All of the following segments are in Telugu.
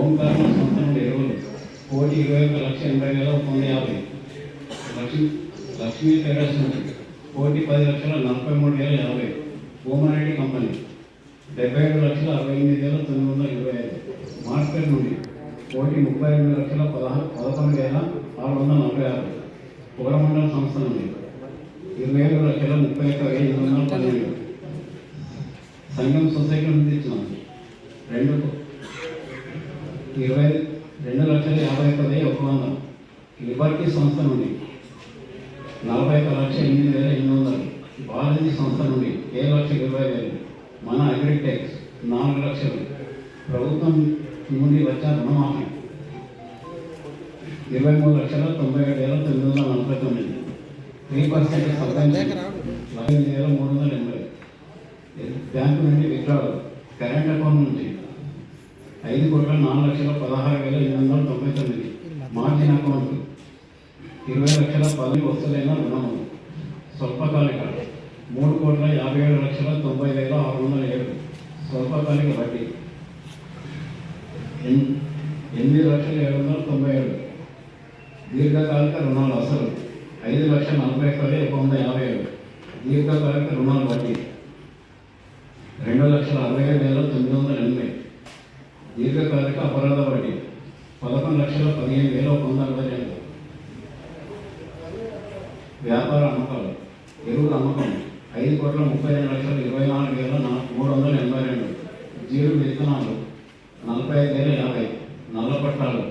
ఓంకారం సంస్థ ఇరవై కోటి ఇరవై ఒక లక్ష ఎనభై వేల ఒక వంద యాభై. లక్ష్మీ లక్ష్మీ టెరస్ కోటి పది లక్షల నలభై మూడు వేల యాభై. భూమారెడ్డి కంపెనీ. డెబ్బై ఏడు లక్షల అరవై ఎనిమిది వేల తొమ్మిది వందల ఇరవై ఐదు. మార్కెట్ నుండి కోటి ముప్పై ఎనిమిది లక్షల పదహారు పదకొండు వేల ఆరు వందల నలభై ఆరు. పొగరమండల సంస్థ నుండి ఇరవై ఏడు లక్షల ముప్పై ఒక్క వెయ్యి ఎనిమిది వందల పన్నెండు. సంఘం సొసైటీ నుండి ఇచ్చినాం. రెండు ఇరవై రెండు లక్షల యాభై ఒక్క ఒప్పందం. ఒక వంద లిబర్టీ సంస్థ నుండి నలభై ఒక లక్ష ఎనిమిది వేల ఎనిమిది వందలు. బాలాజీ సంస్థ నుండి ఏడు లక్షల ఇరవై వేలు. మన అగ్రిటెక్స్ నాలుగు లక్షలు. ప్రభుత్వం నుండి వచ్చే రుణమాఫీ. ఇరవై మూడు లక్షల తొంభై ఏడు వేల తొమ్మిది వందల నలభై తొమ్మిది. త్రీ పర్సెంట్ సబ్వెన్షన్ వేల మూడు వందల ఎనభై. బ్యాంకు నుండి విత్డ్రాల్ కరెంట్ అకౌంట్ నుంచి ఐదు కోట్ల నాలుగు లక్షల పదహారు వేల ఎనిమిది వందల తొంభై తొమ్మిది. మార్జిన్ అకౌంట్ ఇరవై లక్షల పది వస్తువులైన రుణము. స్వల్పకాలిక. మూడు కోట్ల యాభై ఏడు లక్షల తొంభై వేల ఆరు వందల ఏడు. స్వల్పకాలిక వడ్డీ. ఎన్- ఎనిమిది లక్షల ఏడు వందల తొంభై ఏడు. దీర్ఘకాలిక రుణాలు అసలు. ఐదు లక్షల నలభై ఒక్క వేల ఒక వంద యాభై ఏడు. దీర్ఘకాలిక రుణాలు వడ్డీ. రెండు లక్షల అరవై ఐదు వేల తొమ్మిది వందల ఎనభై. దీర్ఘకాలిక అపరాధ వడ్డీ పదకొండు లక్షల పదిహేను వేల ఒక వంద అరవై రెండు వ్యాపార అమ్మకాలు ఎరువుల అమ్మకం ఐదు కోట్ల ముప్పై ఐదు లక్షల ఇరవై నాలుగు వేల మూడు వందల ఎనభై రెండు. జీరు విత్తనాలు నలభై ఐదు వేల యాభై. నల్ల పట్టాలు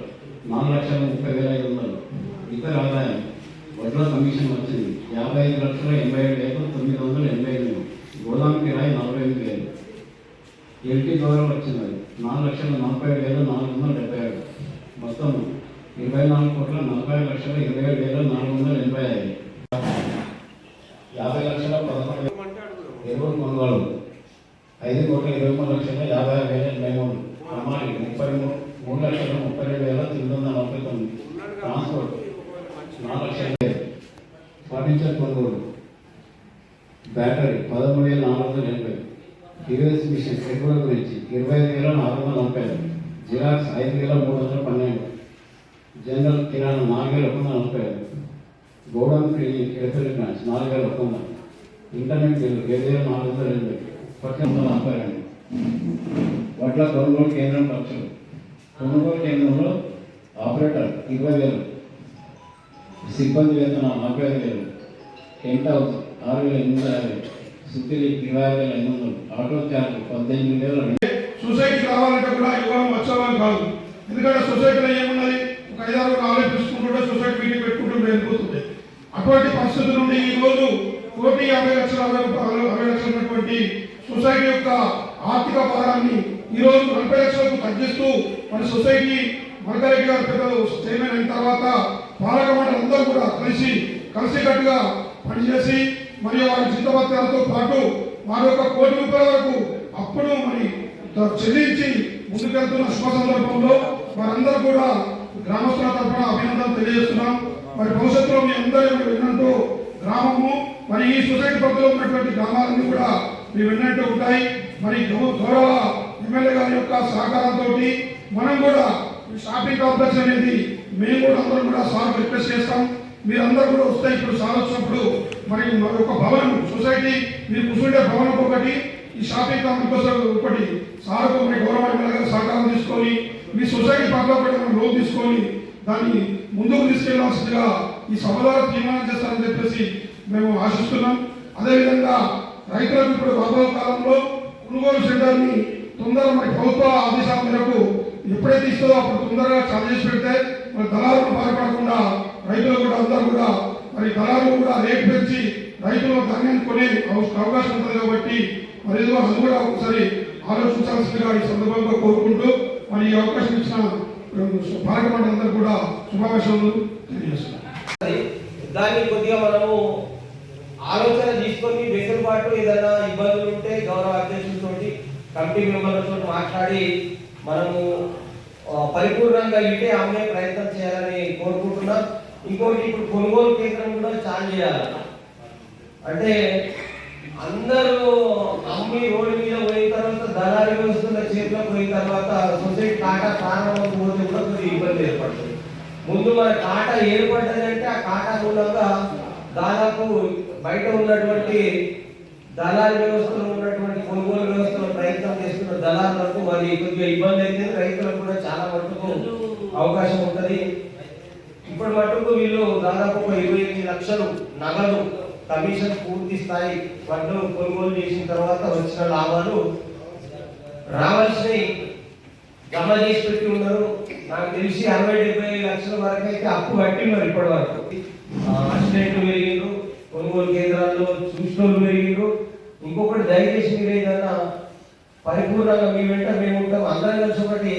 నాలుగు లక్షల ముప్పై వేల ఐదు వందలు. ఇతర ఆదాయం వడ్ల కమిషన్ వచ్చింది. యాభై ఐదు లక్షల ఎనభై ఏడు వేల తొమ్మిది వందల ఎనభై ఎనిమిది. గోదాం కిరాయి నలభై ఎనిమిది వేలు. ఎల్టీ గౌరవం వచ్చింది? నాలుగు లక్షల నలభై ఏడు వేల నాలుగు వందల డెబ్బై ఏడు మొత్తం ఇరవై నాలుగు కోట్ల నలభై లక్షల ఇరవై ఏడు వేల నాలుగు వందల ఎనభై ఐదు. యాభై లక్షల పదకొండు ఎరువులు కొనుగోలు. ఐదు కోట్ల ఇరవై మూడు లక్షల యాభై ఆరు వేల ఎనభై మూడు. అమ్మాయి ముప్పై మూడు మూడు లక్షల ముప్పై రెండు వేల తొమ్మిది వందల నలభై తొమ్మిది. ట్రాన్స్పోర్ట్ నాలుగు లక్షల ఫర్నిచర్ కొనుగోలు. బ్యాటరీ పదమూడు వేల నాలుగు వందల ఎనభై టీవీఎస్ మిషన్ పెట్టుబడి గురించి ఇరవై ఐదు వేల నాలుగు వందల ముప్పై ఐదు. జిరాక్స్ ఐదు వేల మూడు వందల పన్నెండు. జనరల్ కిరాణా నాలుగు వేల ఒక వందల నలభై ఐదు. గోడౌన్ క్లీనింగ్ ఎయిర్టెల్ బ్రాంచ్ నాలుగు వేల ఒక వందలు ఇంటర్నెట్ బిల్లు ఏడు వేల నాలుగు వందల ఎనభై పద్దెనిమిది నలభై రెండు. వడ్ల కొనుగోలు కేంద్రం ఖర్చులు. కొనుగోలు కేంద్రంలో ఆపరేటర్ ఇరవై వేలు. సిబ్బంది వేతనం నలభై ఐదు వేలు. టెంట్ హౌస్ ఆరు వేల ఎనిమిది యాభై. సుత్తిలి ఇరవై ఆరు ఆటో చార్జ్ పద్దెనిమిది వేల సొసైటీ సొసైటీకి రావాలంటే కూడా ఇవ్వడం వచ్చేవాళ్ళం కాదు. ఎందుకంటే సొసైటీలో ఏమున్నది? ఒక ఐదారు నాలుగు సొసైటీ మీటింగ్ పెట్టుకుంటుంటే వెళ్ళిపోతుంది అటువంటి పరిస్థితి నుండి ఈ రోజు కోటి యాభై లక్షల అరవై రూపాయలు అరవై లక్షలు సొసైటీ యొక్క ఆర్థిక భారాన్ని ఈ రోజు నలభై లక్షలకు తగ్గిస్తూ మన సొసైటీ మరకరెడ్డి గారు పెద్దలు చైర్మన్ అయిన తర్వాత పాలక మండలి అందరూ కూడా కలిసి కలిసికట్టుగా పనిచేసి మరియు వారి జీతభత్యాలతో పాటు వారి యొక్క కోటి రూపాయల వరకు అప్పుడు మరి చెల్లించి ముందుకెళ్తున్న శుభ సందర్భంలో వారందరూ కూడా గ్రామస్తుల తరఫున అభినందనలు తెలియజేస్తున్నాం. మరి భవిష్యత్తులో మీ అందరూ విన్నట్టు గ్రామము మరి ఈ సొసైటీ పరిధిలో ఉన్నటువంటి గ్రామాలన్నీ కూడా మీ విన్నట్టు ఉంటాయి. మరి గౌరవ ఎమ్మెల్యే గారి యొక్క సహకారంతో మనం కూడా షాపింగ్ కాంప్లెక్స్ అనేది మేము కూడా అందరం కూడా సార్ రిక్వెస్ట్ చేస్తాం మీరందరూ కూడా వస్తే ఇప్పుడు సార్ వచ్చినప్పుడు మరి ఒక భవనం సొసైటీ మీరు కూర్చుంటే భవనం ఒకటి ఈ షాపింగ్ కాంప్లెక్స్ ఒకటి. సార్కు మరి గౌరవ సహకారం తీసుకొని మీ సొసైటీ పనిలో కూడా లోన్ తీసుకొని దాన్ని ముందుకు తీసుకెళ్ళాల్సిందిగా ఈ సభ ద్వారా తీర్మానం చేస్తారని చెప్పేసి మేము ఆశిస్తున్నాం. అదేవిధంగా రైతులకు ఇప్పుడు రాబోయే కాలంలో కొనుగోలు సెంటర్ని తొందరగా మరి ప్రభుత్వ ఆదేశాల మేరకు ఎప్పుడైతే ఇస్తుందో అప్పుడు తొందరగా చాలు చేసి పెడితే మరి దళాలకు బాధపడకుండా రైతులు కూడా అందరూ కూడా మరి దళాలు కూడా రేటు పెంచి రైతులు ధాన్యం కొనే అవకాశం ఉంటుంది కాబట్టి మరి ఏదో అది కూడా ఒకసారి ఆలోచించాల్సిందిగా ఈ సందర్భంగా కోరుకుంటూ మరి ఈ అవకాశం ఇచ్చిన పాలకమండలి అందరూ కూడా శుభాకాంక్షలు తెలియజేస్తున్నారు. దాన్ని కొద్దిగా మనము ఆలోచన తీసుకొని వెసులుబాటు ఏదైనా ఇబ్బందులు ఉంటే గౌరవ అధ్యక్షులతో కమిటీ మెంబర్లతో మాట్లాడి మనము పరిపూర్ణంగా ఇటే అమ్మే ప్రయత్నం చేయాలని కోరుకుంటున్నా. ఇంకోటి ఇప్పుడు కొనుగోలు కేంద్రం కూడా చాలు చేయాలి అంటే అందరూ అమ్మి రోడ్డు మీద పోయిన తర్వాత దళారి వస్తున్న చేతిలోకి పోయిన తర్వాత సొసైటీ కాటా ప్రారంభం పోతే కూడా కొద్దిగా ఇబ్బంది ఏర్పడుతుంది. ముందు మన కాటా ఏర్పడ్డదంటే ఆ కాటా మూలంగా దాదాపు బయట ఉన్నటువంటి దళారీ వ్యవస్థలో ఉన్నటువంటి కొనుగోలు వ్యవస్థలో ప్రయత్నం చేస్తున్న దళారులకు మరి కొద్దిగా ఇబ్బంది అయితే రైతులకు కూడా చాలా మటుకు అవకాశం ఉంటుంది. ఇప్పుడు మటుకు వీళ్ళు దాదాపు ఒక ఇరవై ఎనిమిది లక్షలు నగదు కమిషన్ పూర్తి స్థాయి పంటను కొనుగోలు చేసిన తర్వాత వచ్చిన లాభాలు రావాల్సినవి జమ చేసి పెట్టి ఉన్నారు. నాకు తెలిసి అరవై డెబ్బై లక్షల వరకు అయితే అప్పు కట్టి ఉన్నారు ఇప్పటి వరకు. అసిడెంట్ పెరిగి కొనుగోలు కేంద్రాల్లో సూచనలు పెరిగిండ్రు. ఇంకొకటి దయచేసి మీరు పరిపూర్ణంగా మీ వెంట మేము ఉంటాం. అందరం కలిసి ఒకటి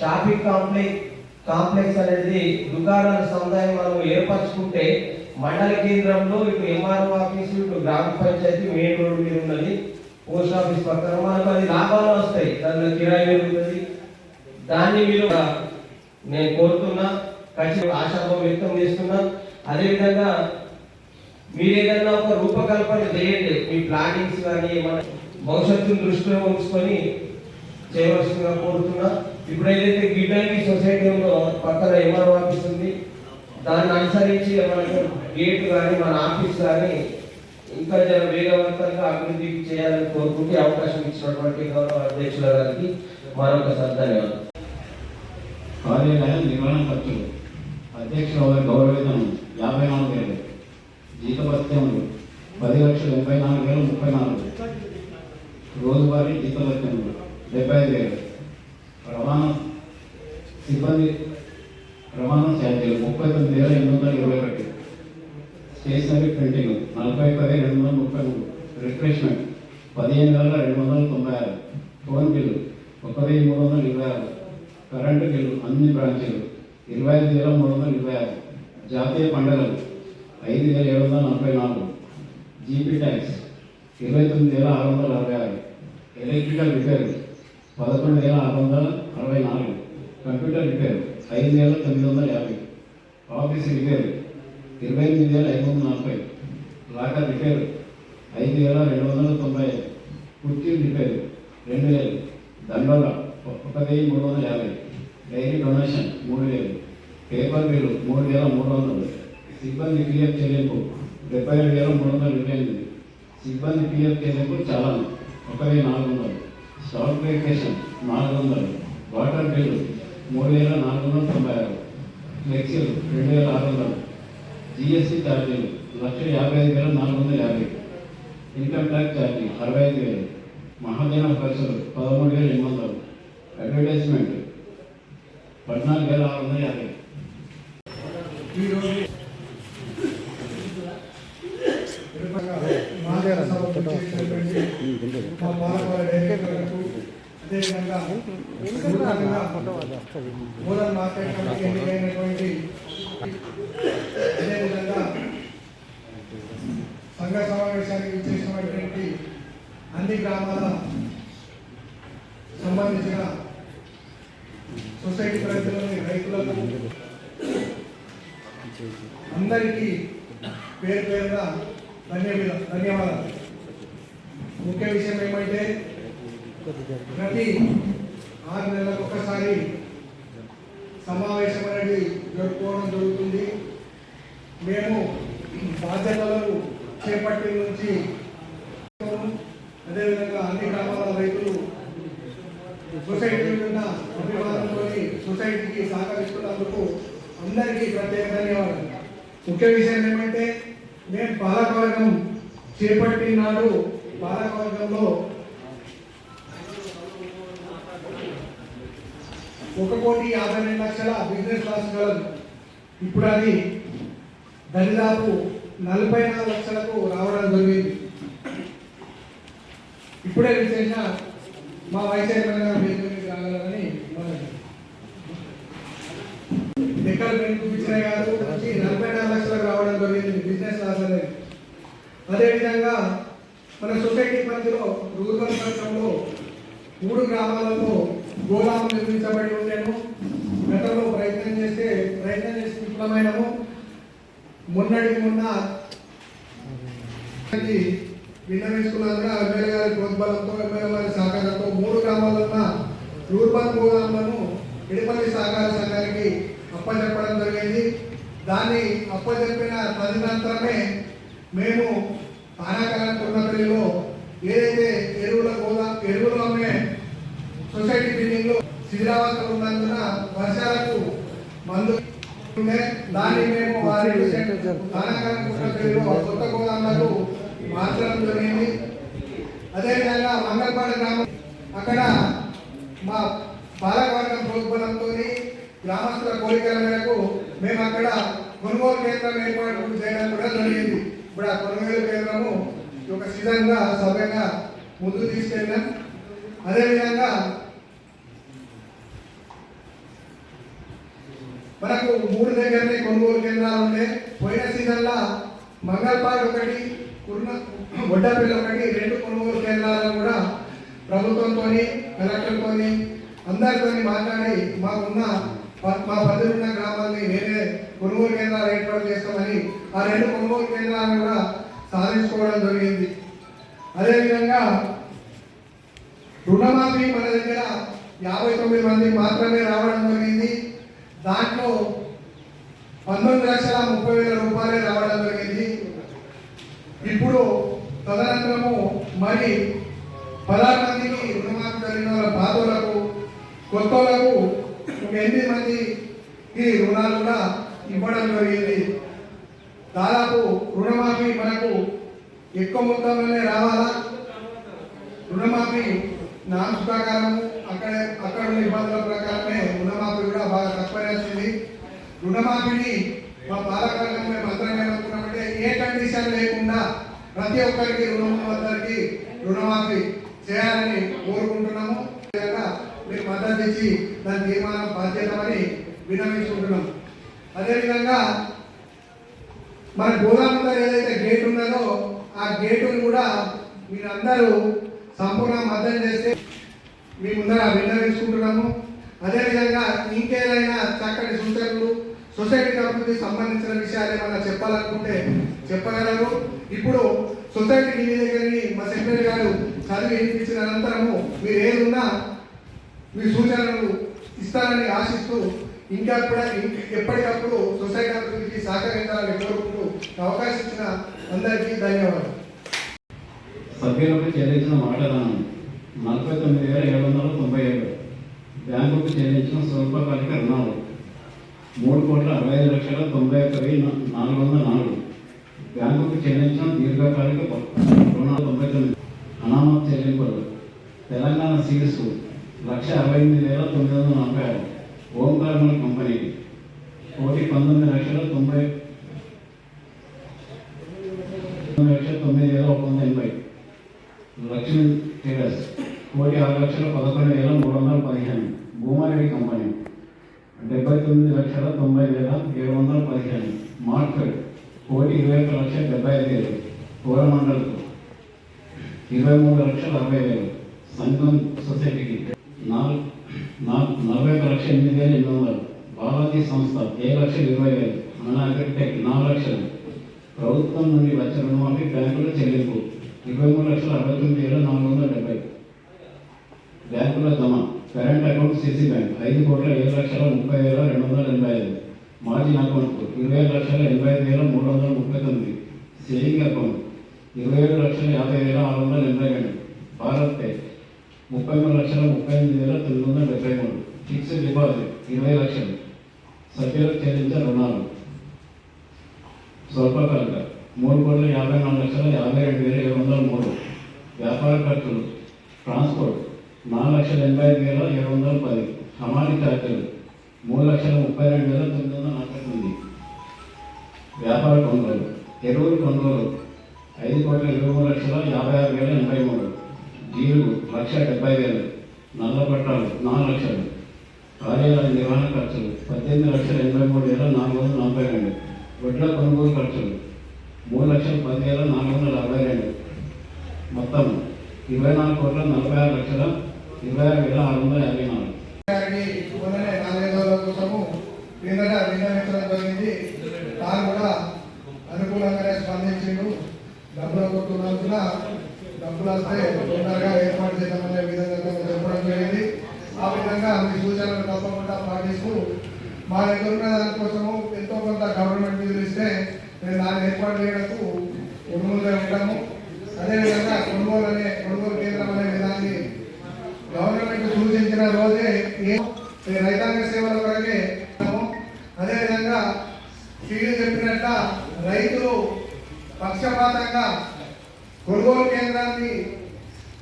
షాపింగ్ కాంప్లెక్స్ కాంప్లెక్స్ అనేది దుకాణాల సముదాయం మనం ఏర్పరచుకుంటే మండల కేంద్రంలో ఇటు ఎంఆర్ఓ ఆఫీస్ ఇటు గ్రామ పంచాయతీ మెయిన్ రోడ్డు మీద ఉన్నది. పోస్ట్ ఆఫీస్ పక్కన మనకు అది లాభాలు వస్తాయి. దానిలో కిరాయి పెరుగుతుంది. దాన్ని మీరు నేను కోరుతున్నా ఖచ్చితంగా ఆశాభావం వ్యక్తం చేస్తున్నా. అదేవిధంగా మీరు ఏదైనా ఒక రూపకల్పన చేయండి. మీ ప్లానింగ్స్ కానీ ఏమన్నా భవిష్యత్తును దృష్టిలో ఉంచుకొని చేయవలసిందిగా కోరుతున్నా. ఇప్పుడు ఏదైతే గిడ్డంగి సొసైటీ ఉందో పక్కన ఎంఆర్ఓ ఆఫీస్ ఉంది? దాన్ని అనుసరించి మనకు గేట్ కానీ మన ఆఫీస్ కానీ ఇంకా జర వేగవంతంగా అభివృద్ధి చేయాలని కోరుకుంటే అవకాశం ఇచ్చినటువంటి గౌరవ అధ్యక్షుల గారికి మరొకసారి ధన్యవాదాలు. కార్యాలయ నిర్వహణ ఖర్చులు అధ్యక్షుల వారి గౌరవేతనం యాభై నాలుగు వేలు. జీతభత్యం పది లక్షల ఎనభై నాలుగు వేల ముప్పై నాలుగు. రోజువారీ జీతభత్యం డెబ్బై ఐదు వేలు. రవాణా సిబ్బంది రవాణా ఛార్జీలు ముప్పై తొమ్మిది వేల ఎనిమిది వందల ఇరవై ఒకటి. స్టేషనరీ ప్రింటింగ్ నలభై పది రెండు వందల ముప్పై మూడు. రిఫ్రెష్మెంట్ పదిహేను వేల రెండు వందల తొంభై ఆరు. ఫోన్ బిల్లు ఒక వెయ్యి మూడు వందల ఇరవై ఆరు. కరెంటు బిల్లు అన్ని బ్రాంచీలు ఇరవై ఐదు వేల మూడు వందల ఇరవై ఆరు. జాతీయ పండుగలు ఐదు వేల ఏడు వందల నలభై నాలుగు జీపీ ట్యాక్స్ ఇరవై తొమ్మిది వేల ఆరు వందల అరవై ఆరు ఎలక్ట్రికల్ రిపేర్ పదకొండు వేల ఆరు వందల అరవై నాలుగు కంప్యూటర్ రిపేర్ ఐదు వేల తొమ్మిది వందల యాభై ఆఫీస్ రిపేర్ ఇరవై ఎనిమిది వేల ఐదు వందల నలభై లాకర్ రిపేర్ ఐదు వేల రెండు వందల తొంభై ఐదు కుర్చీ రిపేర్ రెండు వేలు దండోల ఒక వెయ్యి మూడు వందల యాభై డైరీ డొనేషన్ మూడు వేలు పేపర్ బిల్లు మూడు వేల మూడు వందలు సిబ్బంది పిఎఫ్ చెల్లింపు డెబ్బై ఏడు వేల మూడు వందల ఇరవై ఎనిమిది సిబ్బంది పిఎఫ్ చెల్లింపు చాలా ఒక వెయ్యి నాలుగు వందలు. స్టాక్ వెకేషన్ నాలుగు వందలు. వాటర్ బిల్లు మూడు వేల నాలుగు వందల తొంభై ఆరు. ఫ్లెక్సీలు రెండు వేల ఆరు వందలు. జిఎస్టీ ఛార్జీలు లక్ష యాభై ఐదు వేల నాలుగు వందల యాభై. ఇన్కమ్ ట్యాక్స్ ఛార్జీ అరవై ఐదు వేలు. మహాజన ఖర్చులు పదమూడు వేల ఎనిమిది వందలు. అడ్వర్టైజ్మెంట్ పద్నాలుగు వేల ఆరు వందల యాభై. ఈరోజు మా పాలకవర్గ డైరెక్టర్లకు, అదేవిధంగా నూతనంగా మార్కెట్ కమిటీ ఎన్నికైనటువంటి అదేవిధంగా సంఘ సమావేశానికి విచ్చేసినటువంటి అన్ని గ్రామాల సంబంధించిన సొసైటీ ప్రజలని రైతులకు అందరికీ పేరు పేరుగా ధన్యవాదాలు ధన్యవాదాలు. ముఖ్య విషయం ఏమంటే ప్రతి ఆరు నెలలకు ఒకసారి సమావేశం అనేది జరుపుకోవడం జరుగుతుంది. మేము బాధ్యతలను చేపట్టి నుంచి అదేవిధంగా అన్ని గ్రామాల రైతులు సొసైటీ ఉన్న అభిమానంతో సొసైటీకి సహకరిస్తున్నందుకు అందరికీ ప్రత్యేక ధన్యవాదాలు. ముఖ్య విషయం ఏమంటే మేము పాలకవర్గం చేపట్టినాడు పాలకవర్గంలో ఒక కోటి యాభై రెండు లక్షల బిజినెస్ క్లాస్ కలదు ఇప్పుడు అది దరిదాపు నలభై నాలుగు లక్షలకు రావడం జరిగింది. ఇప్పుడే విశేష మా వైస్ చైర్మన్ గారు మీ దగ్గరికి రాగలరని మనవి. చూపించినాయి కాదు నలభై నాలుగు లక్షలకు రావడం జరిగింది బిజినెస్ క్లాస్ అనేది. అదేవిధంగా మన సొసైటీ పరిధిలో రూరల్ ప్రాంతంలో మూడు గ్రామాలలో గోదాము నిర్మించబడి ఉండేను. గతంలో ప్రయత్నం చేస్తే ప్రయత్నం చేసి విఫలమైనము. మొన్నటికి మొన్న అది ఎమ్మెల్యే గారి ప్రోద్బలంతో ఎమ్మెల్యే గారి సహకారంతో మూడు గ్రామాల్లో ఉన్న రూర్బన్ గోదాములను ఇడిపల్లి సహకార సంఘానికి అప్పచెప్పడం జరిగింది. దాన్ని అప్పచెప్పిన తదనంతరమే మేము ఆనాకాలం తున్నపల్లిలో ఏదైతే ఎరువుల గోదా ఎరువులు అమ్మే సొసైటీ బిల్డింగ్లో శిథిలావస్థలు ఉన్నందున వర్షాలకు మందు దాన్ని మేము వారి ఆనాకాలం తున్నపల్లిలో కొత్త గోదాములకు మార్చడం జరిగింది. అదేవిధంగా మంగళపాడ గ్రామం అక్కడ మా బాలకవర్గం ప్రోత్బలంతో గ్రామస్తుల కోరికల మేరకు మేము అక్కడ కొనుగోలు కేంద్రం ఏర్పాటు చేయడం కూడా జరిగింది. ఇప్పుడు ఆ కొనుగోలు కేంద్రము ఒక సీజన్గా సభ్యంగా ముందుకు తీసుకెళ్ళాం అదేవిధంగా మనకు మూడు దగ్గరనే కొనుగోలు కేంద్రాలు ఉండే. పోయిన సీజన్లో మంగళపాడు ఒకటి కుర్న వడ్డాపల్లి ఒకటి రెండు కొనుగోలు కేంద్రాలను కూడా ప్రభుత్వంతో కలెక్టర్తో అందరితో మాట్లాడి మాకున్న మా పరిధిలో ఉన్న గ్రామాన్ని వేరే కొనుగోలు కేంద్రాలు ఏర్పాటు చేస్తామని ఆ రెండు కొనుగోలు కేంద్రాలను కూడా సాధించుకోవడం జరిగింది. అదేవిధంగా రుణమాఫీ మన దగ్గర యాభై తొమ్మిది మంది మాత్రమే రావడం జరిగింది. దాంట్లో పంతొమ్మిది లక్షల ముప్పై వేల రూపాయలే రావడం జరిగింది. ఇప్పుడు తదనంతరము మరి పదహారు మందికి రుణమాఫీ జరిగిన వాళ్ళ పాతలకు కొత్త వాళ్ళకు ఒక ఎనిమిది మందికి రుణాలు కూడా ఇవ్వడం జరిగింది. దాదాపు రుణమాఫీ మనకు ఎక్కువ మొత్తంలోనే రావాలా? రుణమాఫీ నామ్స్ ప్రకారము అక్కడ అక్కడ ఉన్న ఇబ్బందుల ప్రకారమే రుణమాఫీ కూడా బాగా తక్కువనే వచ్చింది రుణమాఫీని మా పాలకవర్గం మేము అందరం ఏమనుకున్నామంటే ఏ కండిషన్ లేకుండా ప్రతి ఒక్కరికి రుణం అందరికి రుణమాఫీ చేయాలని కోరుకుంటున్నాము. లేదా మీరు మద్దతు ఇచ్చి దాని తీర్మానం బాధ్యతమని వినవించుకుంటున్నాం అదేవిధంగా మన గోదాము ఏదైతే గేట్ ఉన్నదో ఆ గేటును కూడా మీరందరూ సంపూర్ణ మద్దతు చేస్తే మీ ముందర విన్నవించుకుంటున్నాము. అదేవిధంగా ఇంకేదైనా చక్కటి సూచనలు సొసైటీ అభివృద్ధి సంబంధించిన విషయాలు ఏమైనా చెప్పాలనుకుంటే చెప్పగలరు. ఇప్పుడు సొసైటీ నివేదికని మా సెక్రటరీ గారు చదివి వినిపించిన అనంతరము మీరు ఏదున్నా మీ సూచనలు ఇస్తారని ఆశిస్తూ ఇంకా కూడా ఎప్పటికప్పుడు సొసైటీ అభివృద్ధికి సహకరించాలని కోరుకుంటూ అవకాశం ఇచ్చిన అందరికీ ధన్యవాదాలు. సభ్యులకు చెల్లించిన వాటాదానం నలభై తొమ్మిది వేల ఏడు వందల తొంభై ఏడు. బ్యాంకుకు చెల్లించిన స్వల్పకాలిక రుణాలు. మూడు కోట్ల అరవై ఐదు లక్షల తొంభై ఒక్క వెయ్యి నాలుగు వందల నాలుగు. బ్యాంకుకు చెల్లించిన దీర్ఘకాలిక రుణాలు తొంభై తొమ్మిది. అనామత చెల్లింపులు. తెలంగాణ సీడ్స్ లక్ష అరవై ఎనిమిది వేల తొమ్మిది వందల నలభై ఆరు. ఓంకార్మల్ కంపెనీ. కోటి పంతొమ్మిది లక్షల తొంభై తొమ్మిది లక్షల తొమ్మిది వేల ఒక వంద ఎనభై. లక్ష్మీ టేలర్స్ కోటి ఆరు లక్షల పదకొండు వేల మూడు వందల పదిహేను. భూమారెడ్డి కంపెనీ. డెబ్బై తొమ్మిది లక్షల తొంభై వేల ఏడు వందల పదిహేను. మార్కెట్. కోటి ఇరవై ఒక లక్షల డెబ్బై ఐదు వేలు. కోరమండల్ ఇరవై మూడు లక్షల అరవై వేలు. సంఘం సొసైటీకి. నాలుగు నలభై ఒక లక్ష ఎనిమిది వేల ఎనిమిది వందలు. బాలాజీ సంస్థ ఏ లక్షల ఇరవై వేలు. అనాగ్రిటెక్ నాలుగు లక్షలు. ప్రభుత్వం నుండి వచ్చే రుణమాఫీ బ్యాంకుల చెల్లింపు. ఇరవై మూడు లక్షల అరవై తొమ్మిది వేల నాలుగు వందల డెబ్బై. బ్యాంకుల జమ. Current account CC bank. ఐదు కోట్ల ఏడు లక్షల ముప్పై వేల రెండు వందల ఎనభై ఐదు. Margin account. ఇరవై ఏడు లక్షల ఎనభై ఐదు వేల మూడు వందల ముప్పై తొమ్మిది. Saving account. ఇరవై ఏడు లక్షల యాభై వేల ఆరు వందల ఎనభై రెండు. భారత్ పే. ముప్పై మూడు లక్షల ముప్పై ఎనిమిది వేల తొమ్మిది వందల డెబ్బై మూడు. ఫిక్స్డ్ డిపాజిట్ ఇరవై లక్షలు. సభ్యులకు చెల్లించే రుణాలు. స్వల్పకాలిక. మూడు కోట్ల యాభై నాలుగు లక్షల యాభై రెండు వేల ఏడు వందల మూడు. వ్యాపార ఖర్చులు. ట్రాన్స్పోర్ట్. నాలుగు లక్షల ఎనభై ఐదు వేల ఏడు వందల పది. హమాలి ఛార్జీలు మూడు లక్షల ముప్పై రెండు వేల తొమ్మిది వందల నలభై తొమ్మిది. వ్యాపార కొనుగోలు. ఎరువులు కొనుగోలు. ఐదు కోట్ల ఇరవై మూడు లక్షల యాభై ఆరు వేల ఎనభై మూడు. జీలుగు లక్ష డెబ్బై వేలు నల్ల పట్టాలు నాలుగు లక్షలు కార్యాలయ నిర్వహణ ఖర్చులు పద్దెనిమిది లక్షల ఎనభై మూడు వేల నాలుగు వందల నలభై రెండు వడ్ల కొనుగోలు ఖర్చులు మూడు లక్షల పది వేల నాలుగు వందల అరవై రెండు. మొత్తం ఇరవై నాలుగు కోట్ల నలభై ఆరు లక్షల ఇరవై ఆరు వేల ఆరు వందల యాభై నాలుగు. గారికి మొన్ననే నాలుగైదు కోసము విన్నవించడం జరిగింది. తాను కూడా అనుకూలంగానే స్పందించిండు. డబ్బులు డబ్బులు వస్తే తొందరగా ఏర్పాటు చేద్దామనే విధంగా చెప్పడం జరిగింది. ఆ విధంగా మీ సూచనలు తప్పకుండా పాటిస్తూ మా దగ్గర ఉన్న దానికోసము ఎంతో కొంత గవర్నమెంట్ నిధులు ఇస్తే మేము దాన్ని ఏర్పాటు చేయడానికి ఉరుములుగా ఉంటాము. అదేవిధంగా కొనుగోలు అనే కొనుగోలు కేంద్రం అనే విధాన్ని గవర్నమెంట్ సూచించిన రోజే ఏ రైతాంగ సేవల వరకే అదేవిధంగా సీలు చెప్పినట్ల రైతులు పక్షపాతంగా కొనుగోలు కేంద్రాన్ని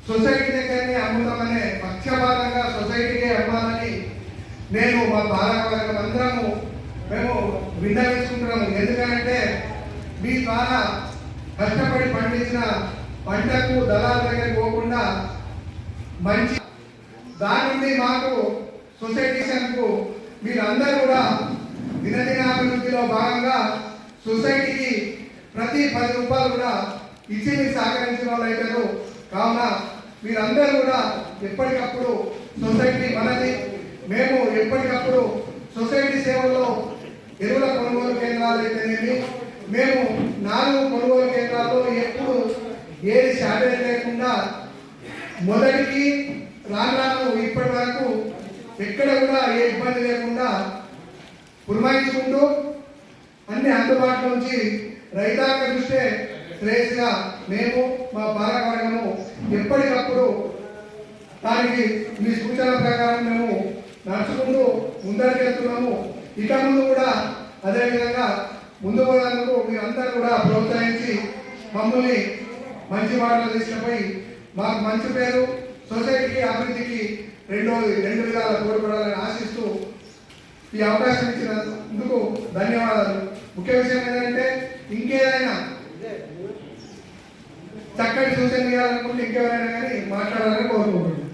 సొసైటీ దగ్గరనే అమ్ముతామనే పక్షపాతంగా సొసైటీకే అమ్మాలని నేను మా పాలకవర్గం అందరము మేము విన్నవించుకుంటున్నాము. ఎందుకంటే మీ ద్వారా కష్టపడి పండించిన పంటకు దళాల దగ్గర పోకుండా మంచి దాని నుండి మాకు సొసైటీషన్కు మీరందరూ కూడా దినదినాభివృద్ధిలో భాగంగా సొసైటీకి ప్రతి పది రూపాయలు కూడా ఇచ్చి మీరు సహకరించిన వాళ్ళు అవుతారు కావున మీరందరూ కూడా ఎప్పటికప్పుడు సొసైటీ మనది. మేము ఎప్పటికప్పుడు సొసైటీ సేవల్లో ఎరువుల కొనుగోలు కేంద్రాలు అయితేనేమి మేము నాలుగు కొనుగోలు కేంద్రాల్లో ఎప్పుడు ఏది షార్టేజ్ లేకుండా మొదటికి రాను రాను ఇప్పటి వరకు ఎక్కడ కూడా ఏ ఇబ్బంది లేకుండా పురమాయించుకుంటూ అన్ని అందుబాటులోంచి రైతాంగ దృష్టే శ్రేయస్గా మేము మా పాలకవర్గము ఎప్పటికప్పుడు దానికి మీ సూచన ప్రకారం మేము నడుచుకుంటూ ముందరికి వెళ్తున్నాము ఇక ముందు కూడా అదేవిధంగా ముందు పోయేందుకు మీరందరూ కూడా ప్రోత్సహించి మమ్మల్ని మంచి మాటలు తీసుకుపోయి మాకు మంచి పేరు సొసైటీకి అభివృద్ధికి రెండో రెండు విధాల తోడ్పడాలని ఆశిస్తూ ఈ అవకాశం ఇచ్చినందుకు ధన్యవాదాలు. ముఖ్య విషయం ఏంటంటే ఇంకేదైనా చక్కటి సూచన చేయాలనుకుంటే ఇంకెవరైనా కానీ మాట్లాడాలని కోరుకుంటున్నాను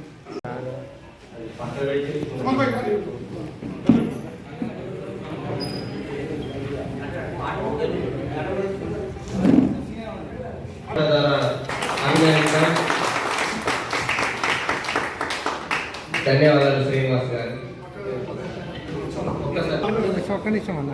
ద్వారా ఆంగ్లంగా ధన్యవాదాలు శ్రీనివాస్ గారు ఒక్కసారి ఒక్క నిమిషం అన్న